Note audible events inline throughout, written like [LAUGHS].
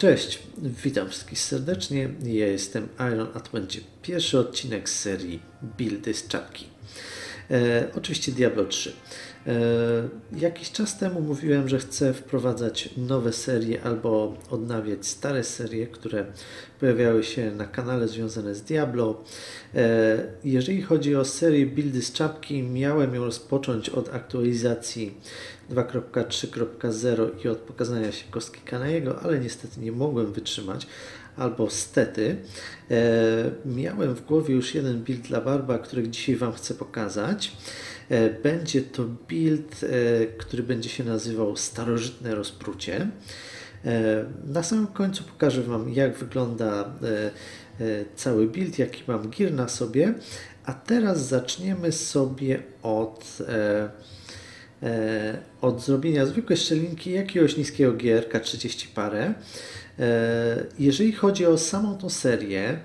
Cześć, witam wszystkich serdecznie. Ja jestem Iron, a to będzie pierwszy odcinek z serii Buildy z czapki. E, oczywiście Diablo 3. E, jakiś czas temu mówiłem, że chcę wprowadzać nowe serie albo odnawiać stare serie, które pojawiały się na kanale związane z Diablo. E, jeżeli chodzi o serię Buildy z czapki, miałem ją rozpocząć od aktualizacji 2.3.0 i od pokazania się kostki Kanajego, ale niestety nie mogłem wytrzymać, albo stety. E, miałem w głowie już jeden build dla Barba, który dzisiaj Wam chcę pokazać. E, będzie to build, e, który będzie się nazywał Starożytne Rozprucie. E, na samym końcu pokażę Wam, jak wygląda e, e, cały build, jaki mam gear na sobie. A teraz zaczniemy sobie od od zrobienia zwykłej szczelinki jakiegoś niskiego gierka 30 parę. Jeżeli chodzi o samą tą serię,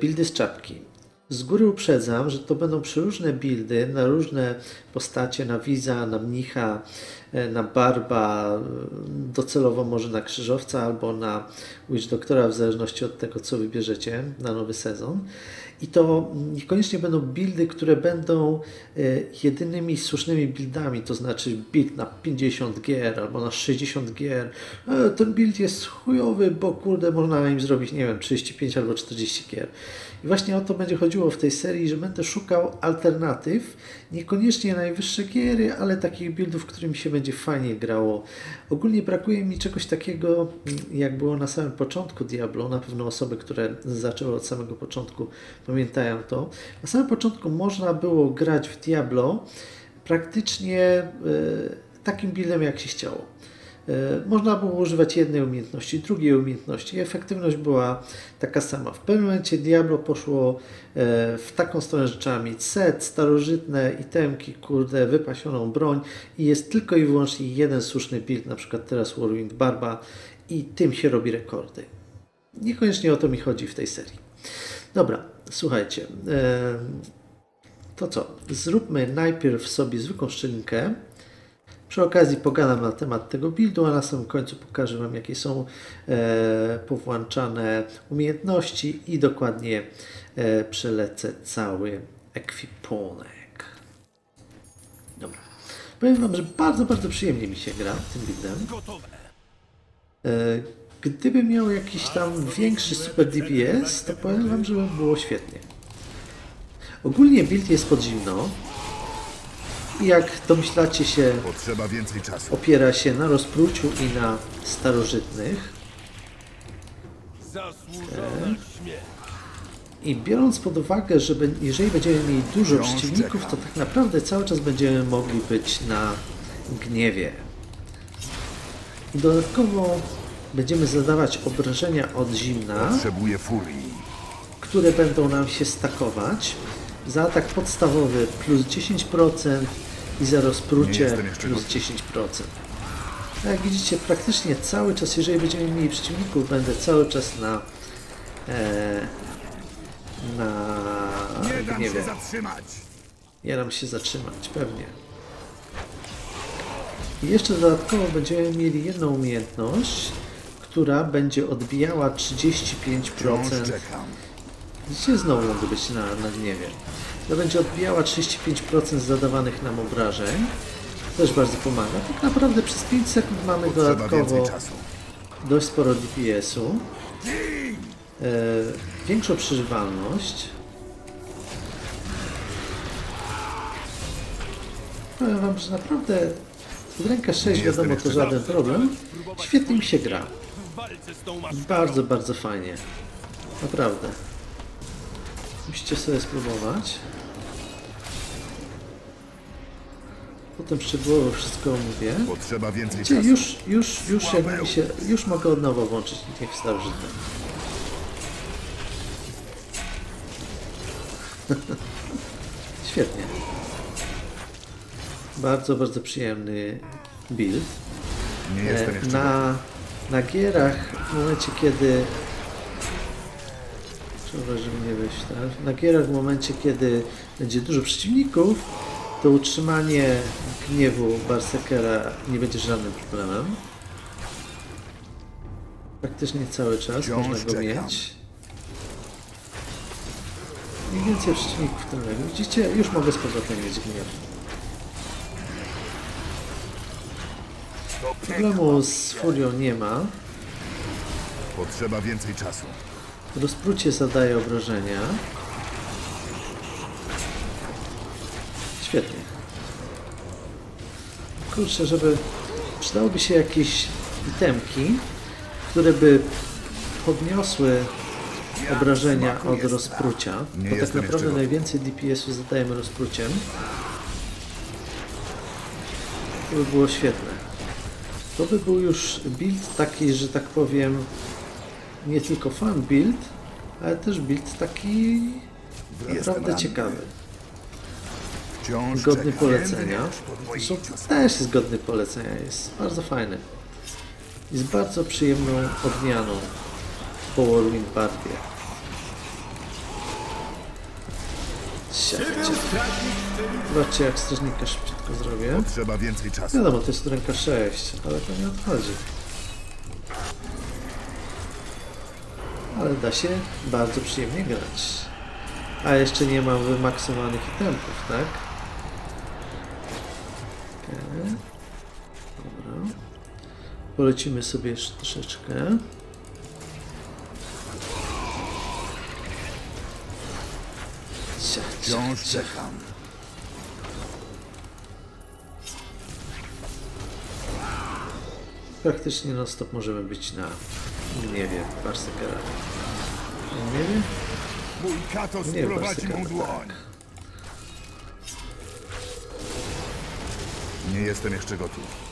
buildy z czapki, z góry uprzedzam, że to będą przeróżne buildy na różne postacie, na Wiza, na Mnicha, e, na Barba, docelowo może na Krzyżowca albo na Witch Doktora, w zależności od tego, co wybierzecie na nowy sezon. I to niekoniecznie będą buildy, które będą e, jedynymi słusznymi buildami, to znaczy build na 50 gier albo na 60 gier. E, ten build jest chujowy, bo kurde, można na nim zrobić, nie wiem, 35 albo 40 gier. I właśnie o to będzie chodziło w tej serii, że będę szukał alternatyw, niekoniecznie najwyższe giery, ale takich buildów, którym się będzie fajnie grało. Ogólnie brakuje mi czegoś takiego, jak było na samym początku Diablo. Na pewno osoby, które zaczęły od samego początku, pamiętają to. Na samym początku można było grać w Diablo praktycznie yy, takim buildem, jak się chciało. E, można było używać jednej umiejętności, drugiej umiejętności. Efektywność była taka sama. W pewnym momencie Diablo poszło e, w taką stronę, że trzeba mieć set, starożytne itemki, kurde, wypasioną broń i jest tylko i wyłącznie jeden słuszny build, na przykład teraz Warwind Barba i tym się robi rekordy. Niekoniecznie o to mi chodzi w tej serii. Dobra, słuchajcie. E, to co? Zróbmy najpierw sobie zwykłą szczelinkę. Przy okazji pogadam na temat tego buildu, a na samym końcu pokażę Wam, jakie są e, powłączane umiejętności i dokładnie e, przelecę cały ekwipunek. Dobra. Powiem Wam, że bardzo, bardzo przyjemnie mi się gra tym buildem. E, gdyby miał jakiś tam większy super DPS, to powiem Wam, że by było świetnie. Ogólnie build jest pod zimno, jak domyślacie się, opiera się na rozpruciu i na starożytnych. I biorąc pod uwagę, że jeżeli będziemy mieli dużo przeciwników, to tak naprawdę cały czas będziemy mogli być na gniewie. I dodatkowo będziemy zadawać obrażenia od zimna, które będą nam się stakować. Za atak podstawowy plus 10%, i za rozprucie plus 10%. Jak widzicie, praktycznie cały czas, jeżeli będziemy mieli przeciwników, będę cały czas na e, na nie gniewie. Się zatrzymać. Nie dam się zatrzymać, pewnie. I jeszcze dodatkowo będziemy mieli jedną umiejętność, która będzie odbijała 35%. Widzicie, znowu mogę być na, na gniewie. To będzie odbijała 35% zadawanych nam obrażeń. Też bardzo pomaga. Tak naprawdę przez 5 sekund mamy dodatkowo dość sporo DPS-u. E, większą przeżywalność. Powiem Wam, że naprawdę w rękę 6 wiadomo to żaden problem. Świetnie mi się gra. Bardzo, bardzo fajnie. Naprawdę. Musicie sobie spróbować. Potem szczegółowo wszystko omówię. Potrzeba więcej Gdzie czasu. Już, już, już jakby się, już mogę od nowa włączyć niech starożytne. [LAUGHS] Świetnie. Bardzo, bardzo przyjemny build. Nie jestem e, jeszcze na, na gierach w momencie kiedy Trzeba, żeby nie wyjść, tak? Na gierach w momencie kiedy będzie dużo przeciwników to utrzymanie gniewu Barsekera nie będzie żadnym problemem. praktycznie cały czas Wciąż można go mieć. Im więcej przeciwników, tym lepiej. Widzicie, już mogę z powrotem mieć gniew. Problemu z furią nie ma. Potrzeba więcej czasu. Rozprucie zadaje obrażenia. Świetnie. Kurczę, żeby... Przydałoby się jakieś itemki, które by podniosły obrażenia od rozprucia. Nie Bo tak naprawdę najwięcej DPS-u zadajemy rozpruciem. To by było świetne. To by był już build taki, że tak powiem, nie tylko fun build, ale też build taki naprawdę ciekawy. Wciąż Godny czekam. polecenia. Zresztą też jest godny polecenia, jest bardzo fajny. Jest bardzo przyjemną odmianą po Barwie. Siadajcie. Zobaczcie jak strażnika szybciutko zrobię. Potrzeba więcej czasu. Wiadomo, to jest ręka 6, ale to nie odchodzi. Ale da się bardzo przyjemnie grać. A jeszcze nie mam wymaksowanych itemków, tak? Polecimy sobie jeszcze troszeczkę. Cia, cia, Wciąż cia. czekam. Praktycznie non stop możemy być na gniewie Barsekera. Na Gniewie? Mój katos Nie, mą tak. dłoń. Nie jestem jeszcze gotów.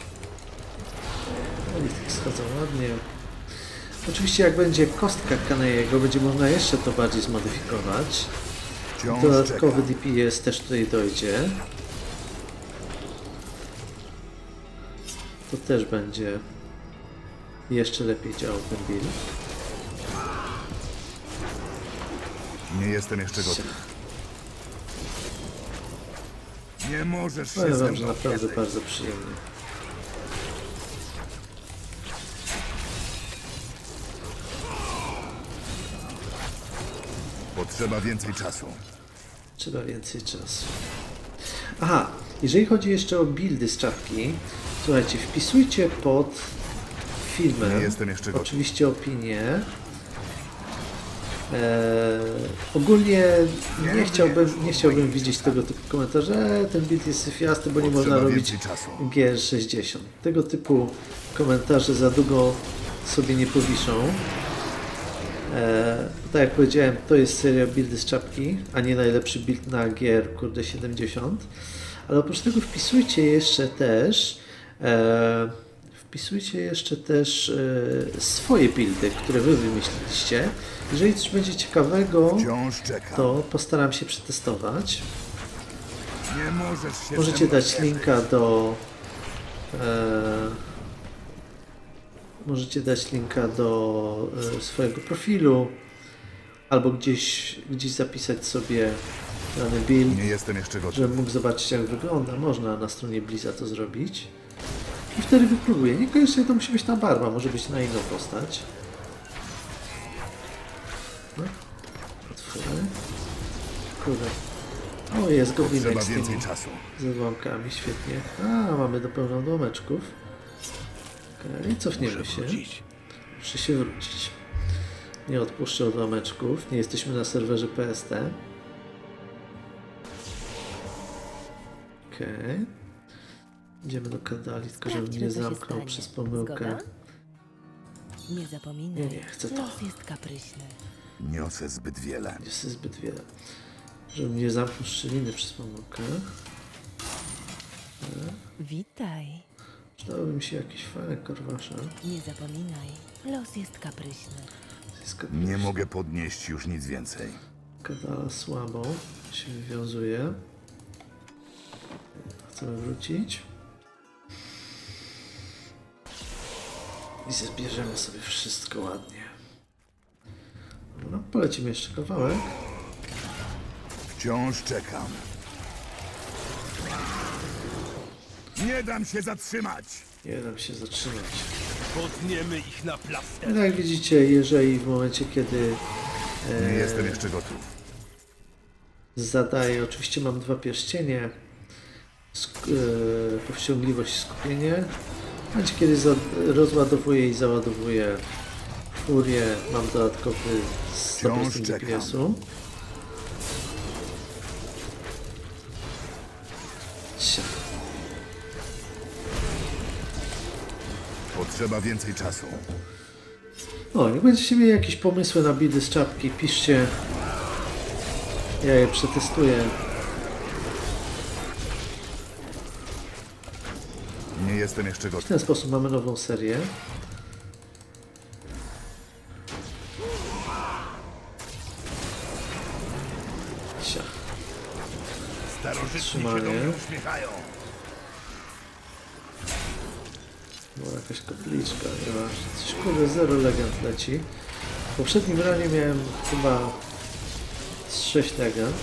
Oni tak schodzą ładnie. Oczywiście jak będzie kostka Kanejego, będzie można jeszcze to bardziej zmodyfikować. Dodatkowy. DPS też tutaj dojdzie. To też będzie jeszcze lepiej działał ten build. Nie jestem jeszcze gotów. Nie możesz się Powiem wam, że naprawdę bardzo przyjemnie. Potrzeba więcej czasu. Trzeba więcej czasu. Aha, jeżeli chodzi jeszcze o buildy z czapki, słuchajcie, wpisujcie pod filmem Nie jestem jeszcze gotów. oczywiście opinię. Eee, ogólnie nie chciałbym, nie chciałbym widzieć tego typu komentarzy, e, ten build jest syfiasty, bo nie można robić więcej czasu. GR60. Tego typu komentarze za długo sobie nie powiszą. E, tak jak powiedziałem, to jest seria buildy z czapki, a nie najlepszy build na GR kurde 70. Ale oprócz tego wpisujcie jeszcze też e, wpisujcie jeszcze też e, swoje buildy, które wy wymyśliliście. Jeżeli coś będzie ciekawego, to postaram się przetestować. Możecie dać linka do. Możecie dać linka do e, swojego profilu, albo gdzieś, gdzieś zapisać sobie dany build, Nie jestem jeszcze gotów. żebym mógł zobaczyć jak wygląda. Można na stronie Bliza to zrobić. I wtedy wypróbuję. Niekoniecznie to musi być na barwa, może być na inną postać. No. Otwórę. Kurde. O, jest goblinek z tymi czasu. z odłamkami, świetnie. A, mamy do pełna odłameczków. Okej, cofniemy się. Muszę się wrócić. Nie odpuszczę odłameczków. Nie jesteśmy na serwerze PST. Okej. Idziemy do Kadali, tylko żebym nie zamknął przez pomyłkę. Zgoda? Nie zapominaj. Nie, nie, chcę to. Los jest kapryśny. Niosę zbyt wiele. Jest zbyt wiele. Żebym nie zamknął szczeliny przez pomyłkę. Witaj. Przydałoby mi się jakieś fajne korwasze. Nie zapominaj. Los jest kapryśny. Zyska- Nie mogę podnieść już nic więcej. Kadala słabo się wywiązuje. Chcemy wrócić. I zbierzemy sobie wszystko ładnie. No, polecimy jeszcze kawałek. Wciąż czekam. Nie dam się zatrzymać. Nie dam się zatrzymać. Potniemy ich na plaster. No jak widzicie, jeżeli w momencie, kiedy Nie jestem jeszcze gotów. zadaję, oczywiście mam dwa pierścienie, sk- e, powściągliwość i skupienie. W momencie, kiedy rozładowuję i załadowuję furię, mam dodatkowy 100% Wciąż Potrzeba więcej czasu. O, jak będziecie mieli jakieś pomysły na bidy z czapki, piszcie. Ja je przetestuję. Nie jestem jeszcze W gotów. ten sposób mamy nową serię. Starożytni się do mnie uśmiechają. Była jakaś kapliczka, nieważne. Coś kurde, zero legend leci. W poprzednim ranie miałem chyba z 6 legend.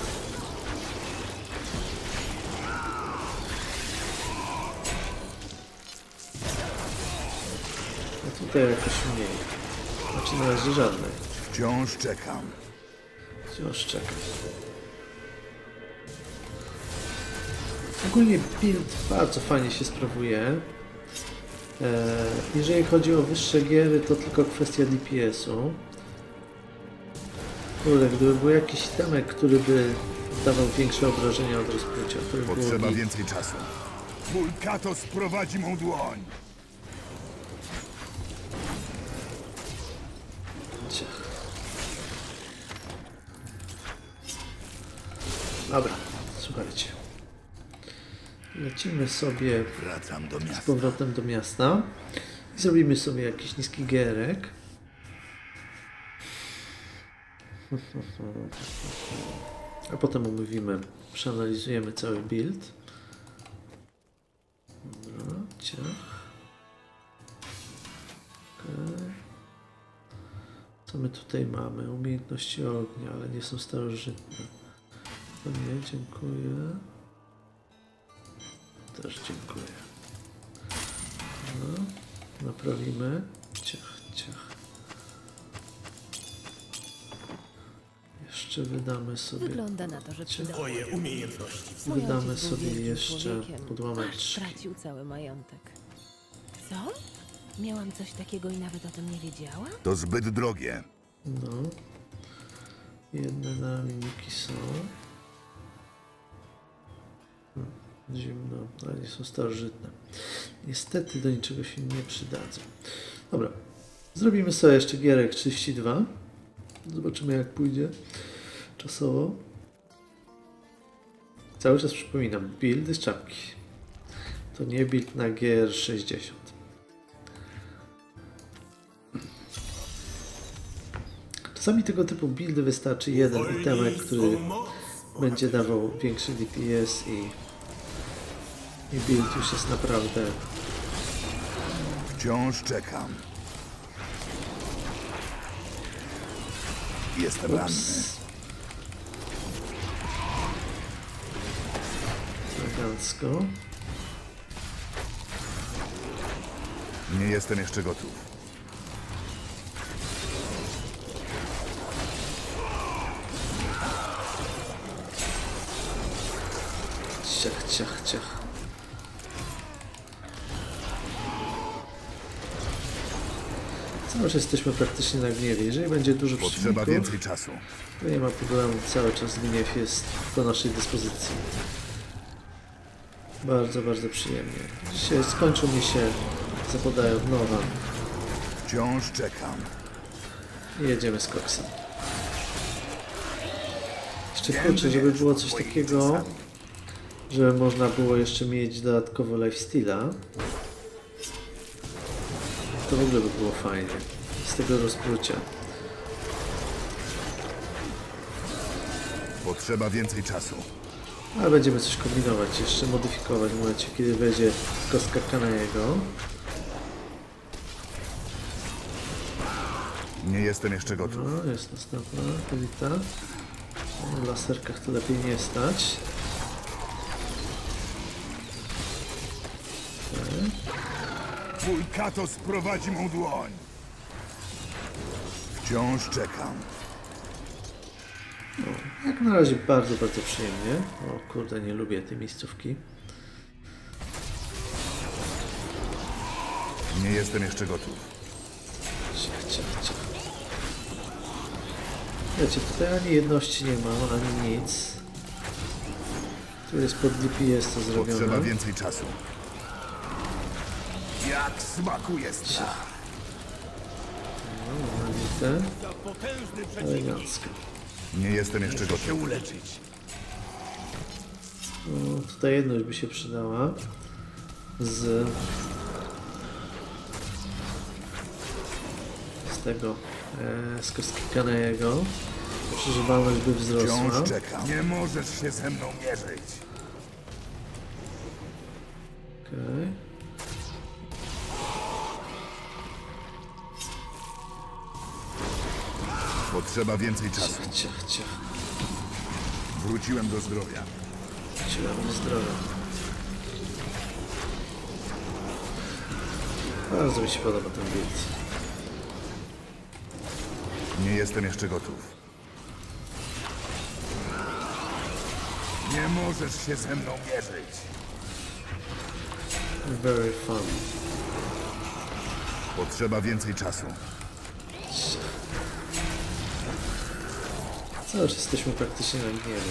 A tutaj jakoś mniej. Znaczy na razie żadnej. Wciąż czekam. Wciąż czekam. Ogólnie build bardzo fajnie się sprawuje. E, Jeżeli chodzi o wyższe giery, to tylko kwestia DPS-u. Kurde, gdyby był jakiś temek, który by dawał większe obrażenia od rozprucia, to by było Potrzeba git. więcej czasu. Mój kato sprowadzi mą dłoń. Ciach. Dobra, słuchajcie. Lecimy sobie z powrotem do miasta i zrobimy sobie jakiś niski gierek. A potem omówimy, przeanalizujemy cały build. Dobra, ciach. Okej. Co my tutaj mamy? Umiejętności ognia, ale nie są starożytne. To nie, dziękuję. Też dziękuję. No, naprawimy. Ciach, ciach. Jeszcze wydamy sobie. Wygląda na to, że. Twoje umiejętności. Wydamy sobie jeszcze trzci. stracił cały majątek. Co? Miałam coś takiego i nawet o tym nie wiedziałam? To zbyt drogie. No. Jedne namienniki są. Zimno, ale nie są starożytne. Niestety do niczego się nie przydadzą. Dobra. Zrobimy sobie jeszcze gierek 32. Zobaczymy jak pójdzie czasowo. Cały czas przypominam, buildy z czapki. To nie build na gier 60. Czasami tego typu buildy wystarczy jeden itemek, który będzie dawał większy DPS i, i build już jest naprawdę Wciąż czekam. Jestem ranny. elegancko. Nie jestem jeszcze gotów. Czas jesteśmy praktycznie na gniewie. Jeżeli będzie dużo Potrzeba więcej czasu. to nie ma problemu. Cały czas gniew jest do naszej dyspozycji. Bardzo, bardzo przyjemnie. Dzisiaj skończył mi się, zapodają nowa Wciąż czekam. i jedziemy z koksem. Jeszcze kurczę, żeby było coś takiego, żeby można było jeszcze mieć dodatkowo lifesteala. To w ogóle by było fajnie. Z tego rozprucia. Potrzeba więcej czasu. Ale będziemy coś kombinować, jeszcze modyfikować w momencie, kiedy wejdzie kostka Kanajego. Nie jestem jeszcze gotów. No, jest następna elita. W laserkach to lepiej nie stać. Mój Kato sprowadzi mą dłoń. Wciąż czekam. Jak na razie bardzo, bardzo przyjemnie. O kurde, nie lubię tej miejscówki. Nie jestem jeszcze gotów. Ciach, ciach, ciach. Wiecie, tutaj ani jedności nie ma, ani nic. Tu jest pod DPS to Potrzeba zrobione. więcej czasu. Jak smakuje strach. Elegancko. Nie jestem jeszcze gotów. uleczyć. No, tutaj jedność by się przydała. Z... Z tego... E, z kostki Kanejego. Przeżywalność by wzrosła. Wciąż czekam. Nie możesz się ze mną mierzyć. Okej. Potrzeba więcej czasu. Ciach, ciach, ciach. Wróciłem do zdrowia. Siłam zdrowia. Bardzo mi się podoba ten build. Nie jestem jeszcze gotów. Nie możesz się ze mną mierzyć. Very fun. Potrzeba więcej czasu. Cały czas jesteśmy praktycznie na gniewie.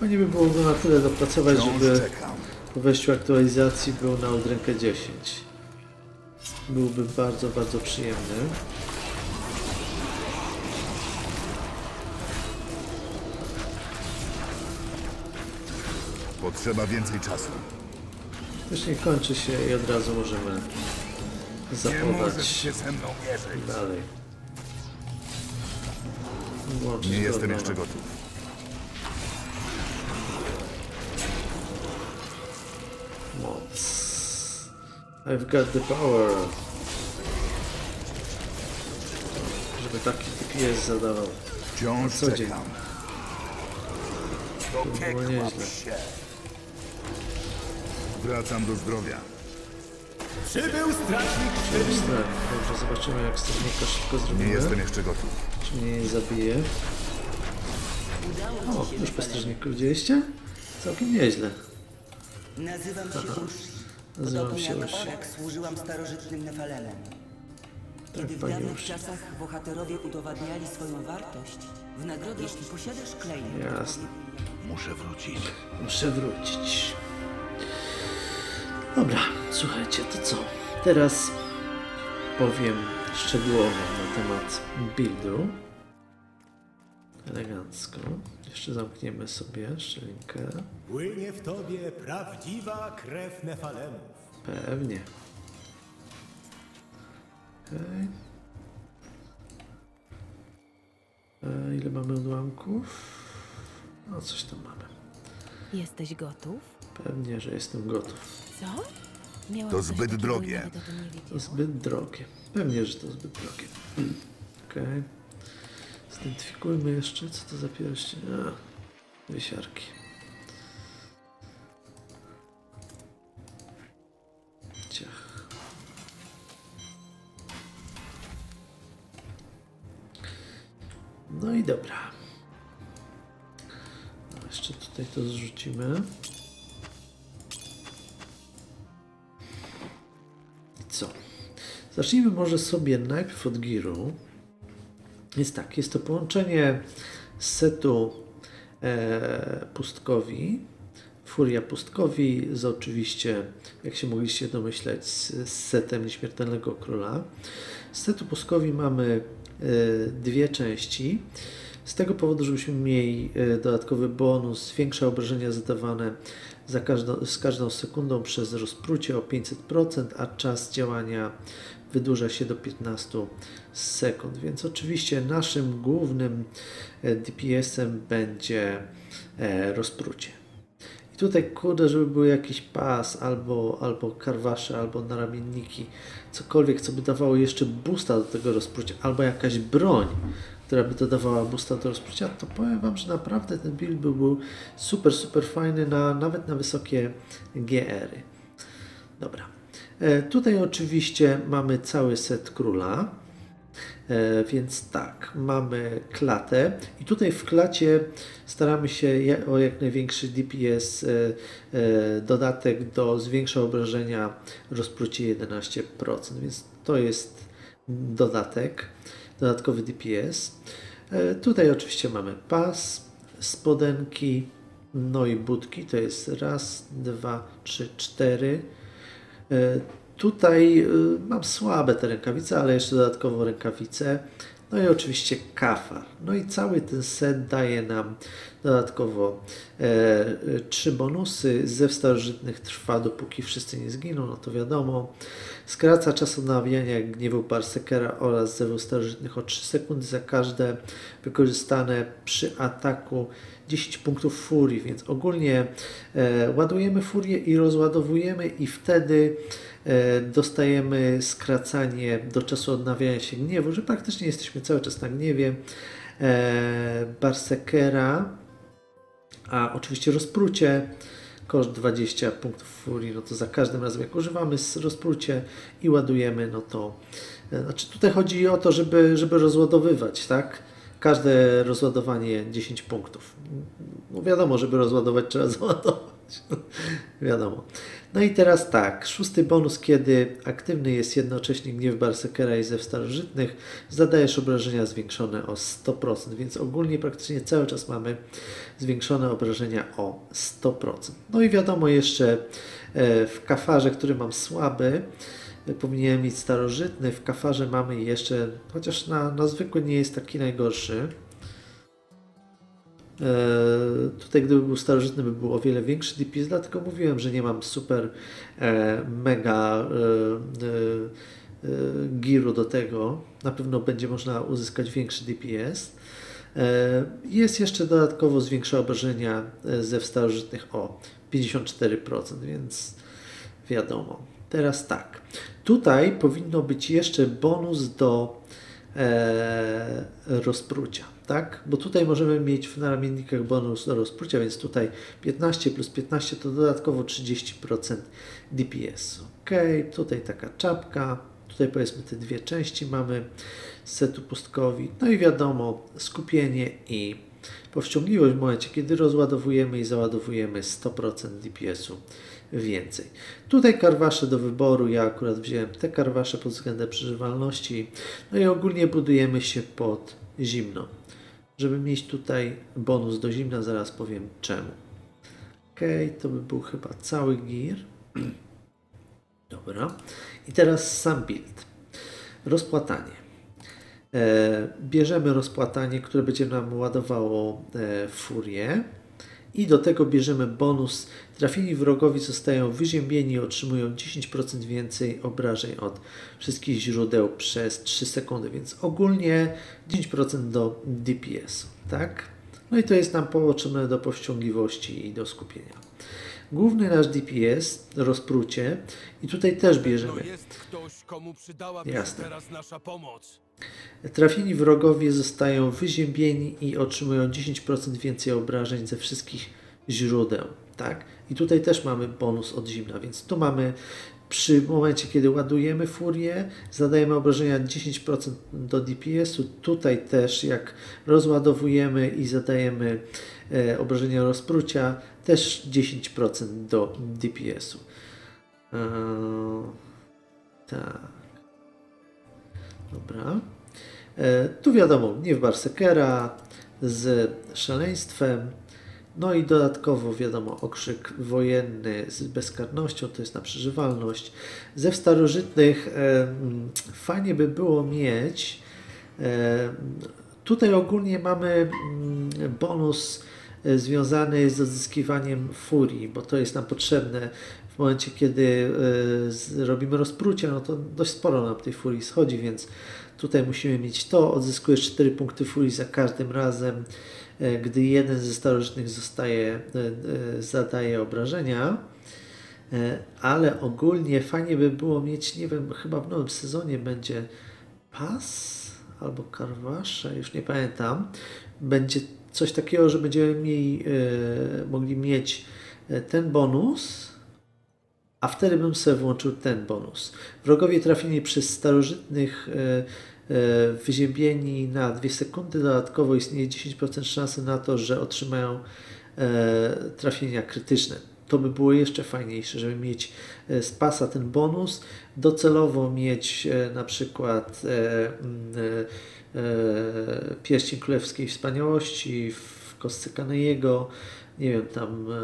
Fajnie by było go na tyle dopracować, żeby po wejściu aktualizacji był na odrękę 10. Byłby bardzo, bardzo przyjemny. Potrzeba więcej czasu. Później kończy się i od razu możemy Zapować się ze mną mierzyć. dalej. Nie jestem jeszcze gotów. Moc. I've got the power. Żeby taki DPS zadawał. Wciąż Co dzień. To by było nieźle. Wracam do zdrowia. Przybył strażnik Strach. Dobrze, zobaczymy jak strażnika szybko Nie zrobimy. jestem jeszcze gotów. Czy mnie nie zabije? O, już po strażniku widzieliście? Całkiem nieźle. Nazywam się Ushi. Nazywam się jak Ushi. Służyłam starożytnym Nefalemem. Kiedy w dawnych czasach bohaterowie udowadniali swoją wartość, w nagrodę jeśli posiadasz klejnot, Jasne. Muszę wrócić. Muszę wrócić. Dobra, słuchajcie, to co? Teraz powiem szczegółowo na temat buildu. Elegancko. Jeszcze zamkniemy sobie szczelinkę. Płynie w tobie prawdziwa krew Nefalemów. Pewnie. Okej. E, ile mamy odłamków? No, coś tam mamy. Jesteś gotów? Pewnie, że jestem gotów. Co? Miałam To coś zbyt takiego i drogie. nawet o tym nie To wiedziałam. zbyt drogie. Pewnie, że to zbyt drogie. Okej. Zidentyfikujmy jeszcze, co to za pierścień. A, wysiarki. Ciach. No i dobra. No, jeszcze tutaj to zrzucimy. Zacznijmy może sobie najpierw od giru. Jest tak, jest to połączenie setu e, pustkowi, furia pustkowi z oczywiście, jak się mogliście domyśleć, z, z setem nieśmiertelnego króla. Z setu pustkowi mamy e, dwie części. Z tego powodu, żebyśmy mieli e, dodatkowy bonus, większe obrażenia zadawane za każdą, z każdą sekundą przez rozprucie o 500%, a czas działania wydłuża się do 15 sekund. Więc oczywiście naszym głównym e, DPS-em będzie e, rozprucie. I tutaj kurde, żeby był jakiś pas, albo, albo karwasze, albo naramienniki, cokolwiek, co by dawało jeszcze boosta do tego rozprucia, albo jakaś broń, która by dodawała boosta do rozprucia, to powiem Wam, że naprawdę ten build był, był super, super fajny, na, nawet na wysokie GR-y. Dobra. E, tutaj oczywiście mamy cały set króla. E, więc tak, mamy klatę i tutaj w klacie staramy się o jak największy DPS, e, dodatek do zwiększa obrażenia rozprucie 11%, więc to jest dodatek, dodatkowy DPS. Tutaj oczywiście mamy pas, spodenki, no i budki, to jest raz, dwa, trzy, cztery. E, Tutaj y, mam słabe te rękawice, ale jeszcze dodatkowo rękawice. No i oczywiście kafar. No i cały ten set daje nam dodatkowo e, e, trzy bonusy. Zew starożytnych trwa dopóki wszyscy nie zginą, no to wiadomo. Skraca czas odnawiania gniewu Barsekera oraz zewu starożytnych o 3 sekundy za każde wykorzystane przy ataku 10 punktów furii, więc ogólnie e, ładujemy furię i rozładowujemy i wtedy e, dostajemy skracanie do czasu odnawiania się gniewu, że praktycznie jesteśmy cały czas na gniewie e, Barsekera, a oczywiście rozprucie koszt 20 punktów furii, no to za każdym razem jak używamy rozprucie i ładujemy, no to e, znaczy tutaj chodzi o to, żeby, żeby rozładowywać, tak? Każde rozładowanie 10 punktów. No wiadomo, żeby rozładować trzeba [LAUGHS] załadować. wiadomo. No i teraz tak, szósty bonus, kiedy aktywny jest jednocześnie gniew Barsekera i zew starożytnych, zadajesz obrażenia zwiększone o 100%, więc ogólnie praktycznie cały czas mamy zwiększone obrażenia o 100%. No i wiadomo jeszcze e, w kafarze, który mam słaby, e, powinienem mieć starożytny, w kafarze mamy jeszcze, chociaż na, na zwykły nie jest taki najgorszy, Tutaj gdyby był starożytny, by był o wiele większy DPS, dlatego mówiłem, że nie mam super e, mega e, e, e, giru do tego. Na pewno będzie można uzyskać większy DPS. E, Jest jeszcze dodatkowo zwiększa obrażenia e, ze starożytnych o 54%, więc wiadomo. Teraz tak. Tutaj powinno być jeszcze bonus do e, rozprucia, tak? Bo tutaj możemy mieć w naramiennikach bonus do rozprucia, więc tutaj 15 plus 15 to dodatkowo 30% DPS. Ok, tutaj taka czapka, tutaj powiedzmy te dwie części mamy z setu pustkowi, no i wiadomo, skupienie i powściągliwość w momencie, kiedy rozładowujemy i załadowujemy 100% DPS-u więcej. Tutaj karwasze do wyboru, ja akurat wziąłem te karwasze pod względem przeżywalności, no i ogólnie budujemy się pod zimno. Żeby mieć tutaj bonus do zimna, zaraz powiem czemu. Ok, to by był chyba cały gear. [CLEARS THROAT] Dobra. I teraz sam build. Rozpłatanie. E, bierzemy rozpłatanie, które będzie nam ładowało e, furię. I do tego bierzemy bonus. Trafieni wrogowie zostają wyziębieni i otrzymują 10% więcej obrażeń od wszystkich źródeł przez 3 sekundy, więc ogólnie 10% do DPS, tak? No i to jest nam potrzebne do powściągliwości i do skupienia. Główny nasz DPS, rozprucie, i tutaj też bierzemy jest ktoś, komu przydałaby Jasne. Trafieni wrogowie zostają wyziębieni i otrzymują 10% więcej obrażeń ze wszystkich źródeł, tak? I tutaj też mamy bonus od zimna, więc tu mamy przy momencie, kiedy ładujemy furię, zadajemy obrażenia 10% do DPS-u. Tutaj też, jak rozładowujemy i zadajemy e, obrażenia rozprucia, też 10% do DPS-u. Eee, tak. Dobra. E, tu wiadomo, gniew Barsekera z szaleństwem. No i dodatkowo wiadomo, okrzyk wojenny z bezkarnością, to jest na przeżywalność. Ze starożytnych e, mm, fajnie by było mieć. E, tutaj ogólnie mamy mm, bonus związany z odzyskiwaniem furii, bo to jest nam potrzebne w momencie, kiedy e, robimy rozprucie, no to dość sporo nam tej furii schodzi, więc tutaj musimy mieć to. Odzyskujesz 4 punkty furii za każdym razem, e, gdy jeden ze starożytnych zostaje, e, e, zadaje obrażenia. E, Ale ogólnie fajnie by było mieć, nie wiem, chyba w nowym sezonie będzie pas albo Karwasze, już nie pamiętam, będzie coś takiego, że będziemy mieli, e, mogli mieć e, ten bonus, a wtedy bym sobie włączył ten bonus. Wrogowie trafieni przez starożytnych e, wyziębieni na 2 sekundy. Dodatkowo istnieje 10% szansy na to, że otrzymają trafienia krytyczne. To by było jeszcze fajniejsze, żeby mieć z pasa ten bonus, docelowo mieć na przykład pierścień królewskiej wspaniałości w kostce Kanejego, nie wiem, tam e,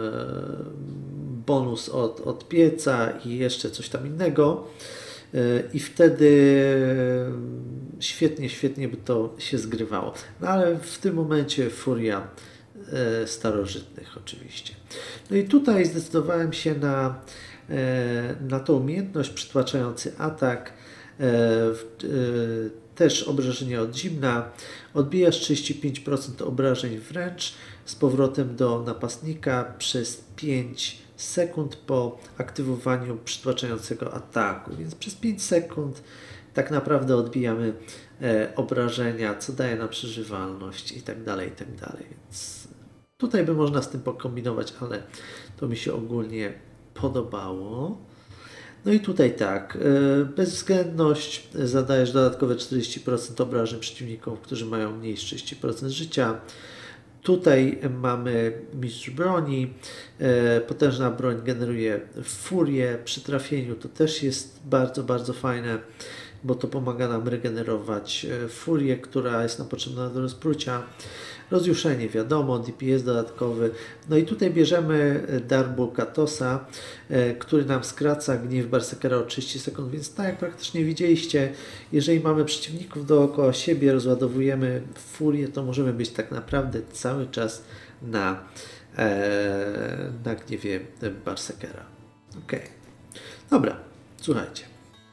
bonus od, od pieca i jeszcze coś tam innego. E, I wtedy e, świetnie, świetnie by to się zgrywało. No ale w tym momencie furia e, starożytnych oczywiście. No i tutaj zdecydowałem się na, e, na tą umiejętność przytłaczający atak. Też obrażenia od zimna. Odbijasz 35% obrażeń wręcz z powrotem do napastnika przez 5 sekund po aktywowaniu przytłaczającego ataku. Więc przez 5 sekund tak naprawdę odbijamy e, obrażenia, co daje nam przeżywalność i tak dalej, i tak dalej. Więc tutaj by można z tym pokombinować, ale to mi się ogólnie podobało. No i tutaj tak, e, bezwzględność e, zadajesz dodatkowe 40% obrażeń przeciwnikom, którzy mają mniej niż 30% życia. Tutaj mamy mistrz broni. E, Potężna broń generuje furię przy trafieniu. To też jest bardzo, bardzo fajne, bo to pomaga nam regenerować furię, która jest nam potrzebna do rozprucia. Rozjuszenie, wiadomo, DPS dodatkowy. No i tutaj bierzemy e, dar Bulkatosa, e, który nam skraca gniew Berserkera o 30 sekund, więc tak jak praktycznie widzieliście, jeżeli mamy przeciwników dookoła siebie, rozładowujemy furię, to możemy być tak naprawdę cały czas na, e, na gniewie Berserkera. Okej. Dobra, słuchajcie.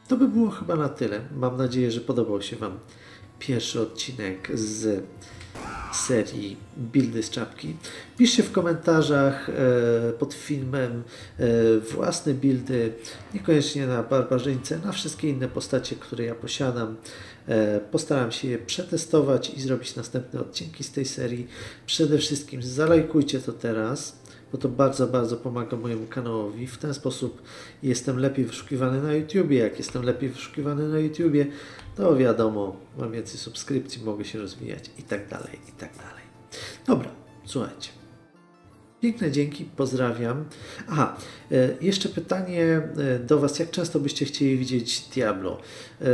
To by było chyba na tyle. Mam nadzieję, że podobał się Wam pierwszy odcinek z serii Buildy z czapki. Piszcie w komentarzach e, pod filmem e, własne buildy, niekoniecznie na barbarzyńce, na wszystkie inne postacie, które ja posiadam. E, postaram się je przetestować i zrobić następne odcinki z tej serii. Przede wszystkim zalajkujcie to teraz bo to bardzo, bardzo pomaga mojemu kanałowi. W ten sposób jestem lepiej wyszukiwany na YouTubie. Jak jestem lepiej wyszukiwany na YouTubie, to wiadomo, mam więcej subskrypcji, mogę się rozwijać i tak dalej, i tak dalej. Dobra, słuchajcie. Piękne dzięki, pozdrawiam. Aha, e, jeszcze pytanie e, do Was, jak często byście chcieli widzieć Diablo? E,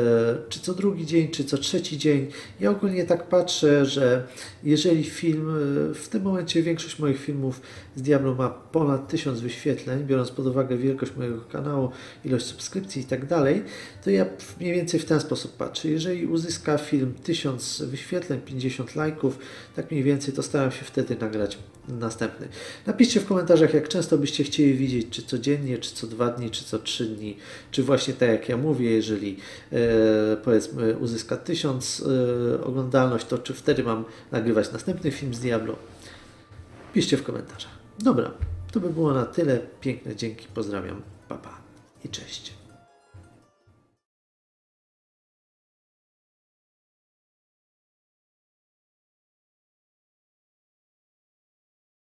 Czy co drugi dzień, czy co trzeci dzień? Ja ogólnie tak patrzę, że jeżeli film, w tym momencie większość moich filmów z Diablo ma ponad 1000 wyświetleń, biorąc pod uwagę wielkość mojego kanału, ilość subskrypcji i tak dalej, to ja mniej więcej w ten sposób patrzę. Jeżeli uzyska film 1000 wyświetleń, 50 lajków, tak mniej więcej, to staram się wtedy nagrać następny. Napiszcie w komentarzach, jak często byście chcieli widzieć, czy codziennie, czy co dwa dni, czy co trzy dni, czy właśnie tak jak ja mówię, jeżeli e, powiedzmy uzyska 1000 e, oglądalność, to czy wtedy mam nagrywać następny film z Diablo? Piszcie w komentarzach. Dobra, to by było na tyle. Piękne dzięki, pozdrawiam, papa pa i cześć.